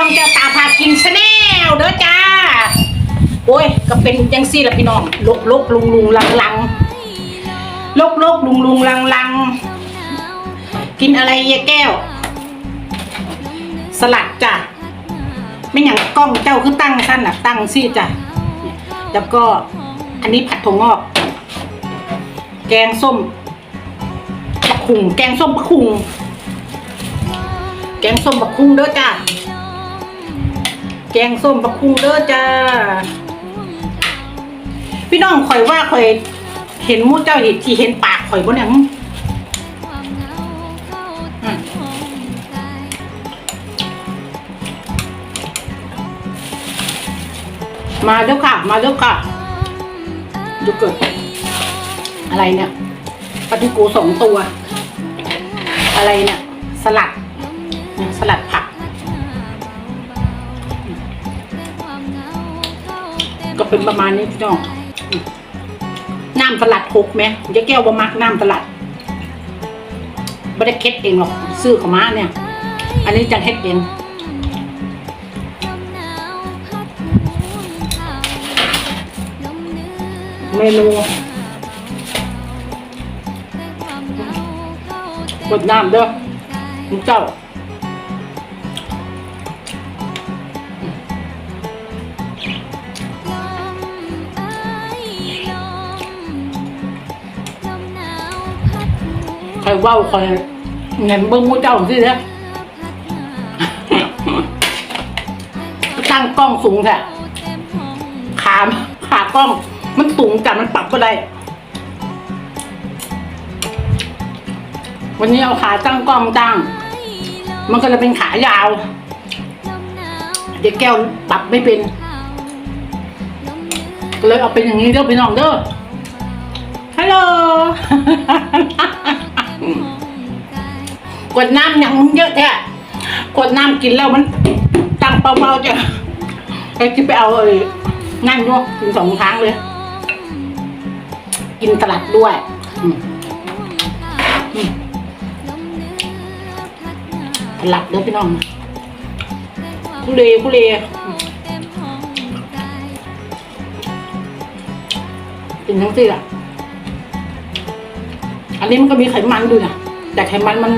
ช่องเจ้าตาพากินชาแนลเด้อจ้า โอ้ย ก็เป็นยังซี่ละพี่น้องลกลกลุงลุงลังลังลกลกลุงลุงลังลังกินอะไรยายแก้ว สลัดจ้ะไม่อย่างกล้องเจ้าคือตั้งสั้นน่ะตั้งซี่จ้ะแล้วก็อันนี้ผัดถั่วงอก แกงส้มปะคุงแกงส้มปะคุงแกงส้มปะคุงเด้อจ้า แกงส้มปะคุงเด้อจ้า พี่น้องข่อยว่าข่อยเห็นมูเจ้าเห็นที่เห็นปากข่อยบ่เนี่ยมึงมาเด้อค่ะ มาเด้อค่ะดูเกิดอะไรเนี่ยปลาทูโกสองตัว อะไรเนี่ย สลัด สลัด เป็นประมาณนี้พี่น้องน้ำสลัดหกไหมยายแก้วบ่มักน้ำสลัดไม่ได้เค็ดเองหรอกซื้อขามาเนี่ย อันนี้จังเฮ็ดเองเมนูกดน้ำเด้อลูกเจ้า ใครว้าใครเงินเบิ้งมูเจ้าสิเด้อตั้งกล้องสูงแท้ขาขากล้อง มันสูงจัดมันปรับก็ได้ วันนี้เอาขาตั้งกล้องตั้ง มันก็จะเป็นขายาว เด็กแก้วปรับไม่เป็นก็เลยเอาเป็นอย่างนี้เด้อพี่น้องเด้อฮัลโหล กดน้ำอย่างมึงเยอะแท้กดน้ำกินแล้วมันตังเบาๆจะไอ้ที่ไปเอาไอ้นั่นด้วยกินสองครั้งเลย กินสลัดด้วยสลัดเด้อพี่น้องคุเลคุเลกินทั้งที่อะ อันนี้มันก็มีไขมันด้วยนะแต่ไขมันมัน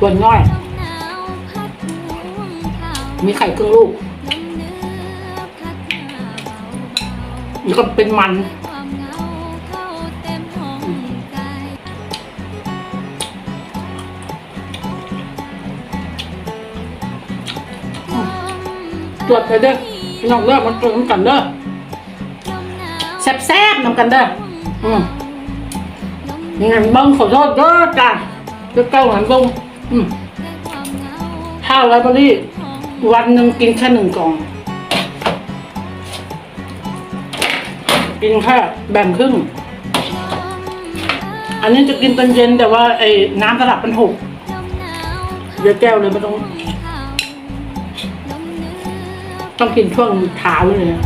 ส่วนน้อย มีไข่ครึ่งลูกแล้วก็เป็นมันตรวจไปเด้อพี่น้องเด้อมันตรวจน้ำกันเด้อแซ่บๆน้ำกันเด้ออืม งานเบิ้งขอโทษเด้อจ้ะจะเก้างานเบิ้งอืมข้าวไรบอรี่ วันหนึ่งกินแค่หนึ่งกล่อง กินแค่แบ่งครึ่ง อันนี้จะกินตอนเย็นแต่ว่าไอ้น้ำสลับมันหกเดี๋ยวแก้วเลยไม่ต้อง ต้องกินช่วงเช้าเลยนะ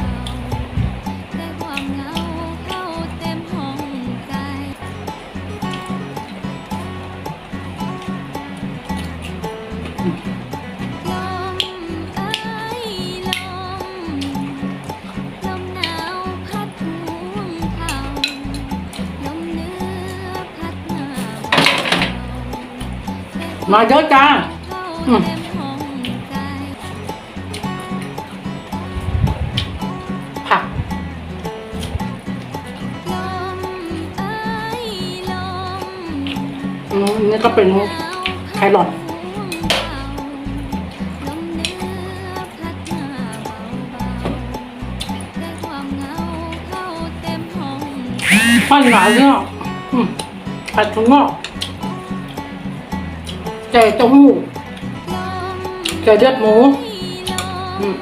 มาเยอะจ้าอืมผักอืมนี่ก็เป็นแครอทปั้นหลายเนี่ยอืมผัดถั่วงอกแก่เต้าหู้แก่เลือดหมูอืม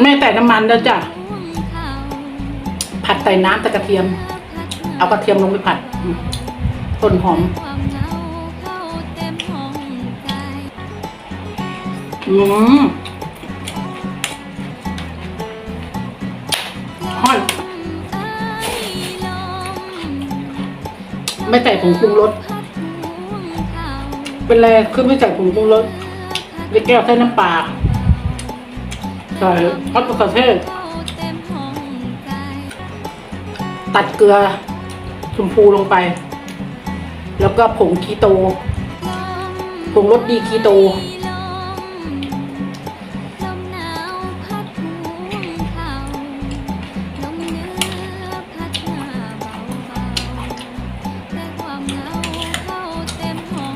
แม่แต่น้ำมันแล้วจ้ะ ผัดใส่น้ำแต่กระเทียม เอากระเทียมลงไปผัดต้นหอมอืมห้อย ไม่ใส่ผงปรุงรส เป็นไรคือไม่ใส่ผงปรุงรสในแก้วใส่น้ำปลาใส่ฮอตมะเขือเทศตัดเกลือชมพูลงไป แล้วก็ผงคีโตผงรสดีคีโต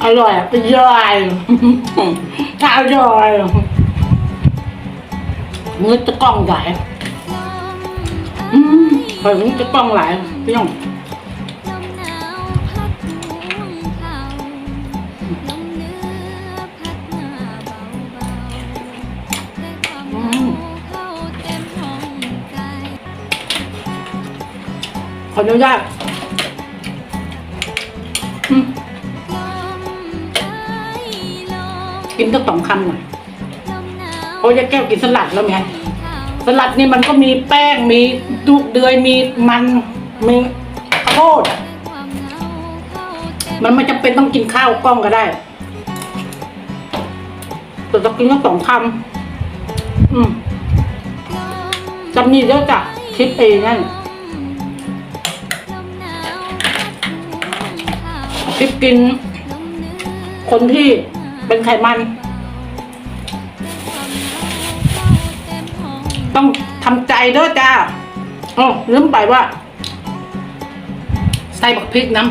อร่อยอะอร่อยถ้าอร่อยมือจะกล้องใหญ่อืมเคยมือจะกล้องหลายพี่น้องขออนุญาต กินสักสองคำหน่อยเพราะยายแก้วกินสลัดแล้วไงสลัดนี่มันก็มีแป้งมีลูกเดือยมีมันมีข้าวโพดมันไม่จำเป็นต้องกินข้าวกล้องก็ได้แต่จะกินแค่สองคำอืมจำนี่เดี๋ยวจะคิดเองนั่นคลิปกิน คนที่ เป็นไขมัน ต้องทำใจเด้อจ้าอ๋อลืมไปว่า ใส่บักพริกน้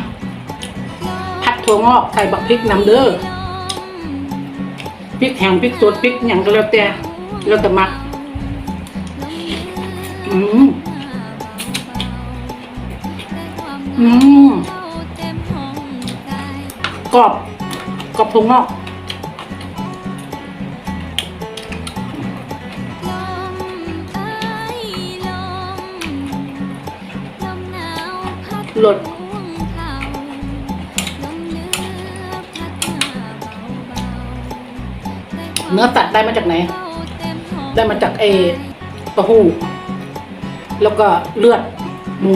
ำผัดถั่วงอกใส่บักพริกน้ำเด้อพริกแห้งพริกสดพริกอย่างก็แล้วแต่แล้วแต่มักอืมอืมกรอบกรอบถั่วงอก หลดเนื้อสัตว์ได้มาจากไหน ได้มาจากเอเต้าหู้ แล้วก็เลือดหมู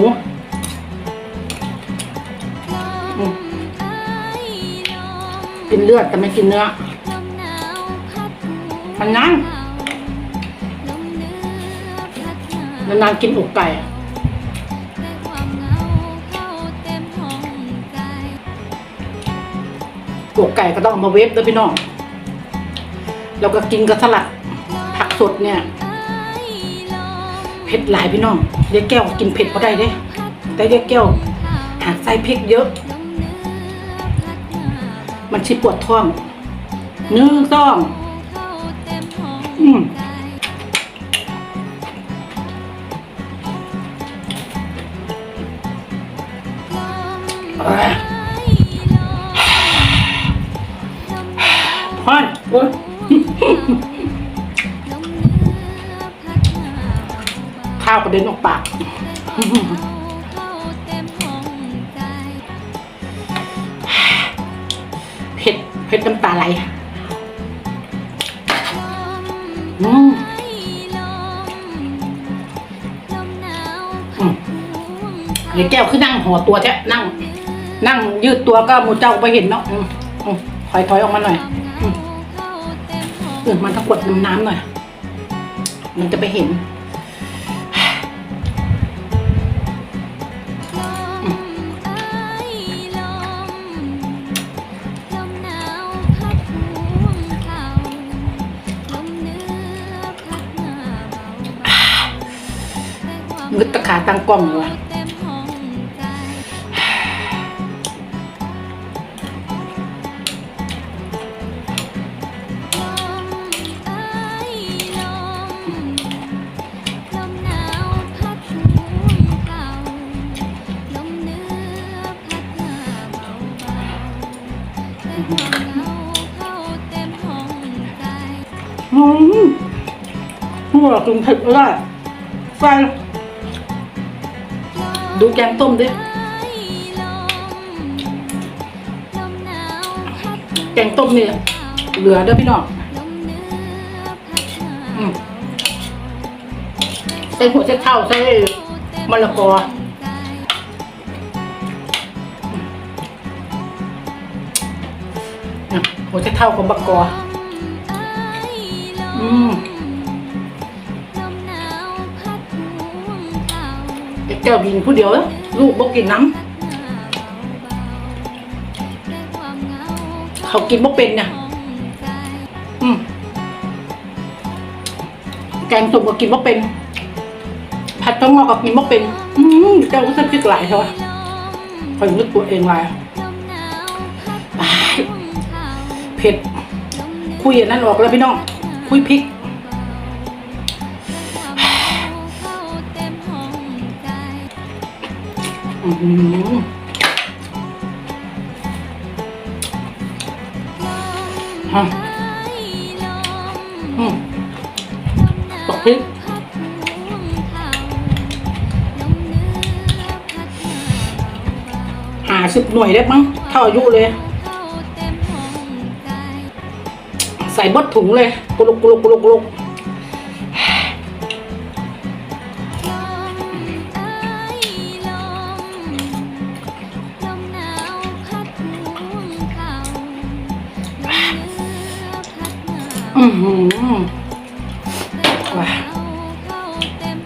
กินเลือดแต่ไม่กินเนื้อมันนั่งนานๆกินอกไก่ กไก่ก็ต้องเอามาเวฟด้วยพี่น้องแล้วก็กินกับสลัดผักสดเนี่ยเผ็ดหลายพี่น้องยายแก้วกินเผ็ดพอได้เด้แต่ยายแก้วหากใส่พริกเยอะ มันชิปวดท้องนึ่งสองอืม โอ้ยข้าวกระเด็นออกปากเผ็ดเผ็ดน้ำตาไหลอืมเดี๋ยวแก้วคือนั่งห่อตัวแท้นั่ง นั่งยืดตัวก็มูเจ้าไปเห็นเนาะอืมอืมถอยถอยออกมาหน่อย อืมเออมันต้องกดน้ำน้ำหน่อย มันจะไปเห็นมึดตะขาตั้งกล้องเลย หัวกินเผ็ดไม่ได้ไฟดูแกงต้มดิ แกงต้มเนี่ยเหลือเด้อพี่น้องใส่หัวใส่เท้าใส่มะละกอหัวจะเท่ากับบักกออืม ไอ้เจ้ากินผู้เดียวเอ้ยลูกบ่กินน้ำเขากินบ่เป็นเนี่ยอืมแกงส้มก็กินบ่เป็น ผัดต้มงอกก็กินบ่เป็นอืมเจ้าก็จะพิกหลายใช่ไหมคอยนึกตัวเองหลายอ้ายเผ็ดคุยอันนั้นออกแล้วพี่น้อง คุยพริก อือหือฮะอืมตกพริกหาสิบหน่วยได้มั้งเท่าอายุเลย ใส่บดถุงเลย กุลุกกุลุกกุลุกกุลุก อหือว้า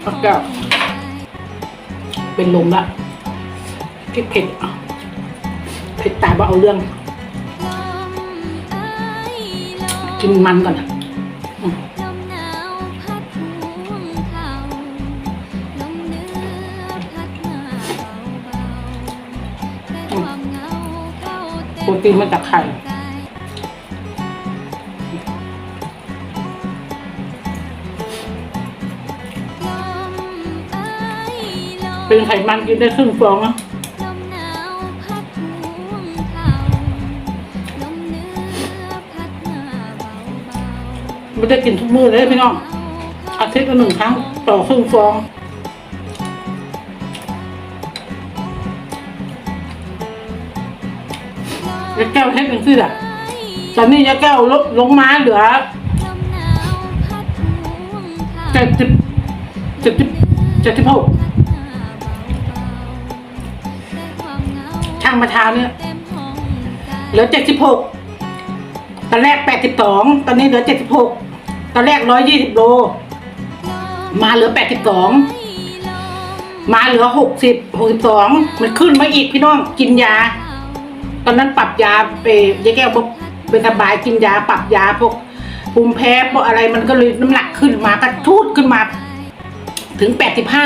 พักแก้วเป็นลมละพริกเผ็ดอะเผ็ดตายว่าเอาเรื่อง กินมันก่อนนะอืมโปรตีนมาจากไข่ เป็นไขมันกินได้ครึ่งฟองนะไม่ได้กินทุกมื้อเลยพี่น้อง อาทิตย์ละหนึ่งครั้งต่อครึ่งฟองยาแก้วเฮ็ดเป็นสิล่ะตอนนี้ยาแก้วลดลงมาเหลือเจ็ดสิบเจ็ดสิบเจ็ดสิบหก ช่างมาทาเนี่ยเหลือเจ็ดสิบหกตอนแรกแปดสิบสองตอนนี้เหลือเจ็ดสิบหกตอนแรกร้อยยี่สิบโล มาเหลือแปดสิบสองมาเหลือหกสิบหกสิบสองมันขึ้นมาอีกพี่น้องกินยา ตอนนั้นปรับยาไปยายแก้วบอกเป็นสบายกินยาปรับยาพวกภูมิแพ้พวกอะไรมันก็เลยน้ำหนักขึ้นมากระทูดขึ้นมา ถึงแปดสิบห้า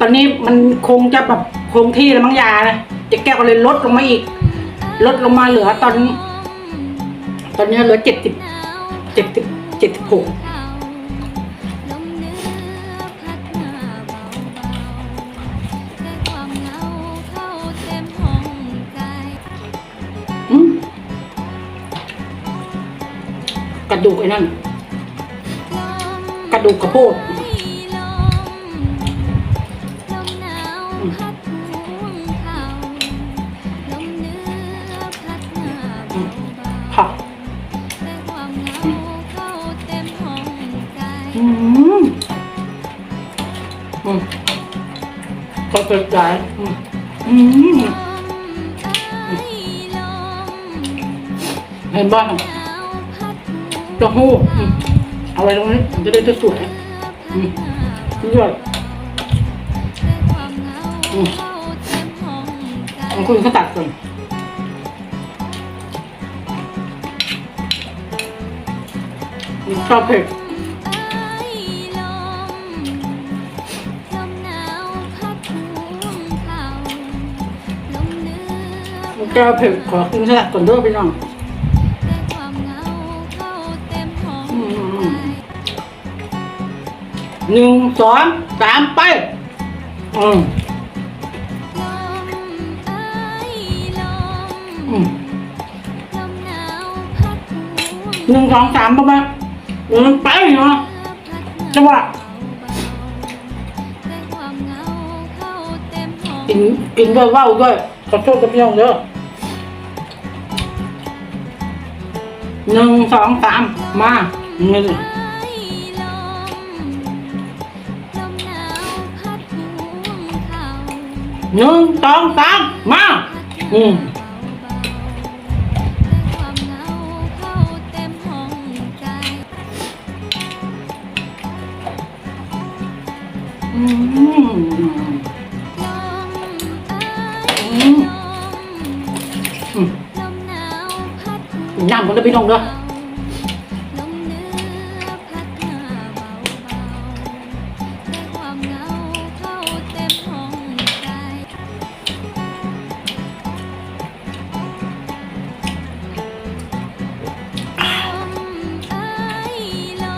ตอนนี้มันคงจะแบบคงที่แล้วมั้งยานะ ยายแก้วก็เลยลดลงมาอีก ลดลงมาเหลือตอน ตอนนี้เหลือเจ็ดสิบเจ็ดสิบเจ็ดสิบหกกระดูกไอ้นั่น กระดูกกระโพด ก็กระจายอืมอืมเห็นบ้างเต้าหู้อืมเอาไว้ตรงนี้มันจะได้สวยๆอืมยอดอืมของคุณเขาตัดก่อนอืมชอบเผ็ด แก้วเผ็ดขอกินสลัดก่อนเด้วยพี่น้องอืมหนึ่งสองสามไปอืมอืมหนึ่งสองสามประมาณอืมไปเนาะจังหวะกินกินด้วยว่าวด้วยขอโทษกับพี่น้องเด้อ หนึ่งสองสามมาเงินหนึ่งสองสามมาอืมอืมอืม น้ำมันจะไปลงด้วย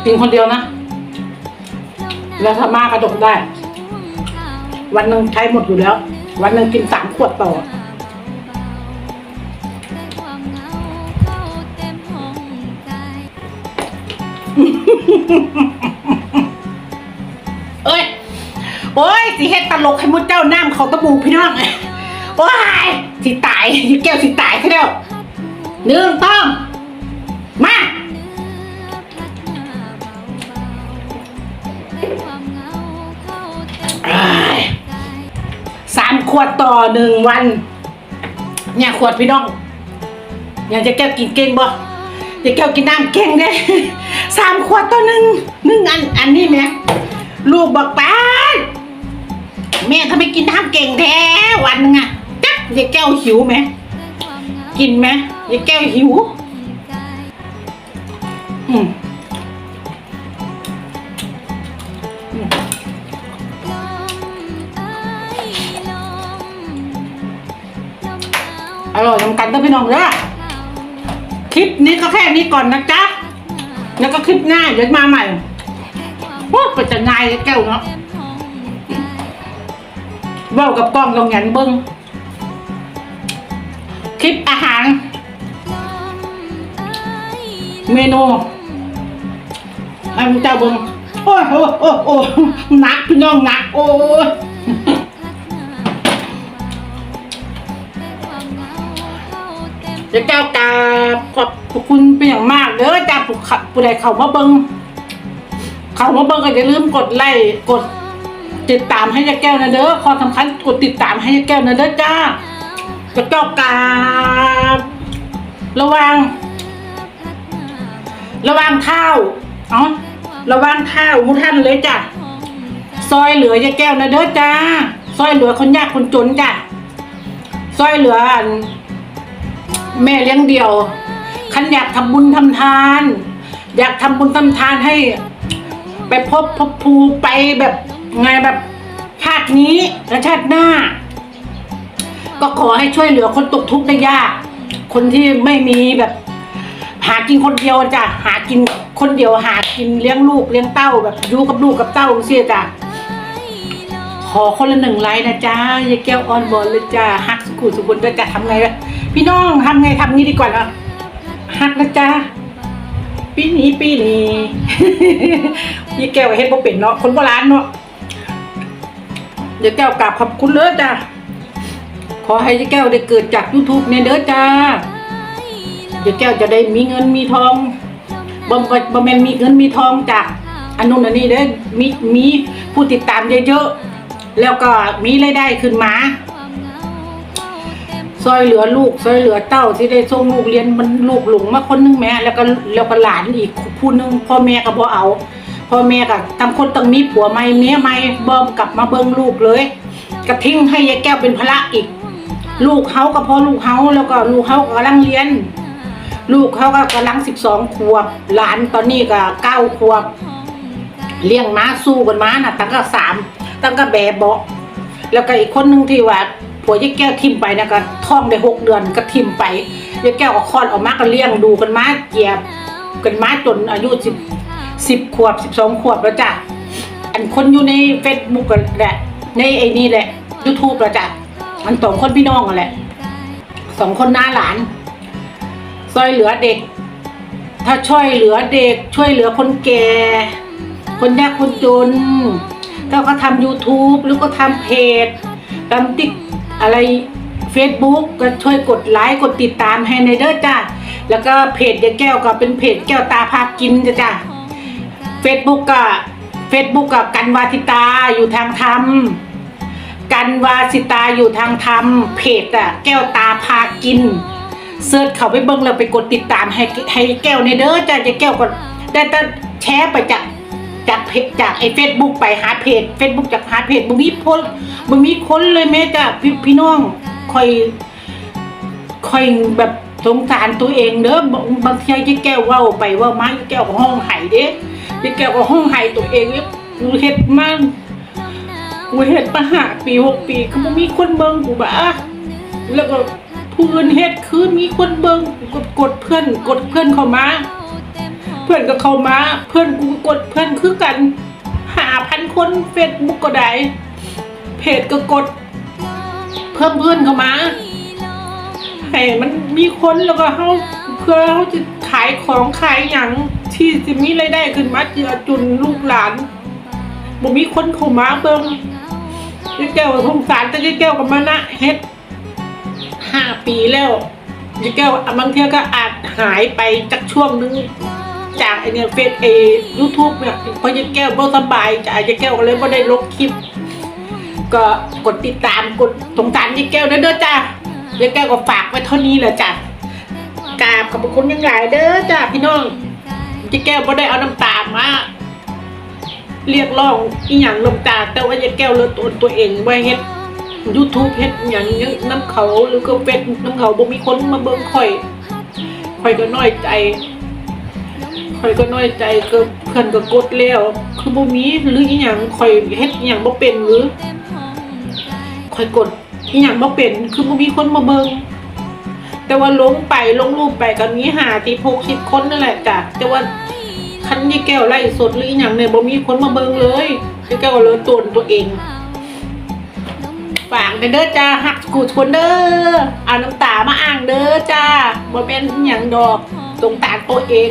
กินคนเดียวนะ แล้วถ้ามากกระดกได้ วันหนึ่งใช้หมดอยู่แล้ว วันหนึ่งกินสามขวดต่อ เอ้ย โอ้ยสิเฮ็ดตลกให้มุดเจ้าน้ำเขาตะบูพี่น้องโอ้ยสิตายยี่แก้วสิตายแค่เดียวหนึ่งต้องมาสามขวดต่อหนึ่งวัน เนี่ยขวดพี่น้องอยากจะแก้วกินเก่งบ่ จะแก้วกินน้ำเก่งเด้สามขวดต่อหนึ่งหนึ่งอันอันนี้แม่ลูกบอกป้าดแม่ทำไมกินน้ำเก่งแท้วันนึงอะจักยายแก้วหิวไหมกินไหมยายแก้วหิวอืมอืมอร่อยเหมือนกันเด้อพี่น้องเด้อ คลิปนี้ก็แค่นี้ก่อนนะจ๊ะ แล้วก็คลิปหน้าเดี๋ยวมาใหม่โอ้ไปจะนายแก้วเนาะเว้ากับกล้องลงหยันเบิ้งคลิปอาหาร เมนูให้มึงเจ้าเบิ้งโอ้ยโอ้ยโอ้ยโอ้หนักพี่น้องหนักโอ้ย เดี๋ยวเจ้ากาบขอบคุณเป็นอย่างมากเด้อจ้าผู้ขับผู้ใดเข้ามาเบิ้งเข้ามาเบิ้งก็อย่าลืมกดไลค์กดติดตามให้ยายแก้วนะเด้อความสำคัญกดติดตามให้ยายแก้วนะเด้อจ้าเดี๋ยวเจ้าการะวัง ระวังข้าวเอ๋อระวังข้าวมุท่านเลยจ้ะซอยเหลือยายแก้วนะเด้อจ้าซอยเหลือคนยากคนจนจ้ะซอยเหลือ แม่เลี้ยงเดี่ยวคันอยากทำบุญทำทาน อยากทำบุญทำทานให้ ไปพบพบภูไปแบบไงแบบชาตินี้และชาติหน้า ก็ขอให้ช่วยเหลือคนตกทุกข์ได้ยาก คนที่ไม่มีแบบ หากินคนเดียวจ้ะหากินคนเดียวหากินเลี้ยงลูกเลี้ยงเต้าแบบอยู่กับลูกกับเต้าเสียจ้ะขอคนละหนึ่งไลน์นะจ้ายายแก้วออนบอลเลยจ้าฮักสุขุสุขุนด้วยจ้ะทำไงล่ะ พี่น้องทำไงทำงี้ดีกว่าเนาะฮักนะจ้าปีนี้ปีนี้ยายแก้วเฮ็ดบ่เป็นเนาะคนโบราณเนาะยายแก้วกราบขอบคุณเลยจ้ะขอให้ยายแก้วได้เกิดจาก YouTube เนี่ยเด้อจ้าเดี๋ยวแก้วจะได้มีเงินมีทองบ่บ่บ่แม่นมีเงินมีทองจากอันนู้นอันนี้เด้อมีมีผู้ติดตามเยอะๆแล้วก็มีรายได้ขึ้นมา ซอยเหลือลูกซอยเหลือเต้าที่ได้ส่งลูกเรียนมันลูกหลงมาคนหนึงแม่แล้วก็แล้วก็หลานอีกผู้หนึงพ่อแม่ก็บ่เอาพ่อแม่ก็ตำคนต้องมีผัวใหม่เมียใหม่บ่กลับมาเบิ่งลูกเลยก็ทิ้งให้ยายแก้วเป็นภาระอีก ลูกเฮาก็พอลูกเฮาแล้วก็ลูกเฮาก็กำลังเรียน ลูกเขาก็กำลังสิบสองขวบหลานตอนนี้ก็เก้าขวบเลี้ยงม้าสู้กันม้าน่ะตั้งก็สามตั้งก็แบบเบาะแล้วก็อีกคนหนึ่งที่ว่า ผัวยายแก้วทิมไปนะก็ท้องได้หกเดือนก็ทิมไปยายแก้วก็คลอดออกมาก็เลี้ยงดูกันมาเจียบกันมาจนอายุสิบสิบขวบสิบสองขวบแล้วจ้ะอันคนอยู่ในเฟซบุ๊กกันแหละในไอ้นี่แหละยูทูบแล้วจ้ะมันสองคนพี่น้องกันแหละสองคนหน้าหลานซอยเหลือเด็ก ถ้าช่วยเหลือเด็ก ช่วยเหลือคนแก่คนยากคนจนก็ก็ทำ YouTube หรือก็ทำเพจทำติ๊ก อะไร Facebook ก็ช่วยกดไลค์กดติดตามให้ในเด้อจ้าแล้วก็เพจยายแก้วก็เป็นเพจแก้วตาพากินจ้ะจ้า Facebook ก็เฟซบุ๊กกับกันวาทิตาอยู่ทางธรรมกันวาสิตาอยู่ทางธรรมเพจอะแก้วตาพากินเสิร์ชเขาไปเบิ่งแล้วไปกดติดตามให้ให้แก้วในเด้อจ้ะจะแก้วก็ได้แต่แชร์ไปจ้ะ จากเพจจากไอ้เฟซบุ๊กไปหาเพจเฟซบุ๊กจากหาเพจบ่มีโพสต์บ่มีคนเลยแม่จ้ะพี่พี่น้องคอยคอยแบบสงสารตัวเองเด้อบางบางทียายแก้วเว้าไปว่ามาแก้วห้องไห้เด้ยายแก้วก็ห้องไห้ตัวเองเนี่ยกูเฮ็ดมากูเฮ็ดมาหาปีหกปีก็บ่มีคนเบิ่งกูบ่าแล้วก็ผู้อื่นเฮ็ดคือมีคนเบิ่งกูก็กดเพื่อนกดเพื่อนเข้ามา พื่อนก็เข้ามา เพื่อนกูกดเพื่อนคือกันหาพันคนเฟซบุ๊กก็ได้เพจก็กด เพิ่มเพื่อนเข้ามาให้มันมีคนแล้วก็เขาเพื่อเขาจะขายของขายอย่างที่จะมีรายได้ขึ้นมาเจือจุนลูกหลานบ่มีคนเข้ามาเบิ่งยายแก้วสงสารแต่ยายแก้วก็มานะเฮ็ดห้าปีแล้วยายแก้วบางเที่ยก็อาจหายไปจากช่วงนึง จากไอเนี่ยเฟซเอยูทูบเนี่ยพราะยายแก้วบ่สบายจ้ะยายแก้วก็เลยบ่ได้ลงคลิป ก็กดติดตามกดสงสารยายแก้วเด้อเด้อจ้ายายแก้วก็ฝากไว้เท่านี้แหละจ้ะกราบขอบคุณยังหลายเด้อจ้ะพี่น้องยายแก้วบ่ได้เอาน้ำตามาเรียกร้องอีหยังน้ำตาแต่ว่ายายแก้วเลือตัวตัวเองไว้เฮ็ดยูทูบเฮ็ดอย่างน้ำเขาหรือก็เฟซน้ำเขาบ่มีคนมาเบิ่งข่อยข่อยก็น้อยใจ ข่อยก็น้อยใจก็เพื่อนก็กดแล้ว คือบ่มีหรืออีหยังข่อยเฮ็ดอีหยังบ่เป็นหรือข่อยกดอีหยังบ่เป็น คือบ่มีคนมาเบิ่งแต่ว่าลงไปลงรูปไปก็มีหาที่60คนนั่นแหละจ้ะแต่ว่าคันยี่แก้วไล่สดหรืออีหยังเนี่ยบ่มีคนมาเบิ่งเลยยี่แก้วก็เลยตนตัวเองฝากเด้อจ้าหักกูดคนเด้อเอาน้ำตามาอ่างเด้อจ้าบ่เป็นอีหยังดอกสงสาตัวเอง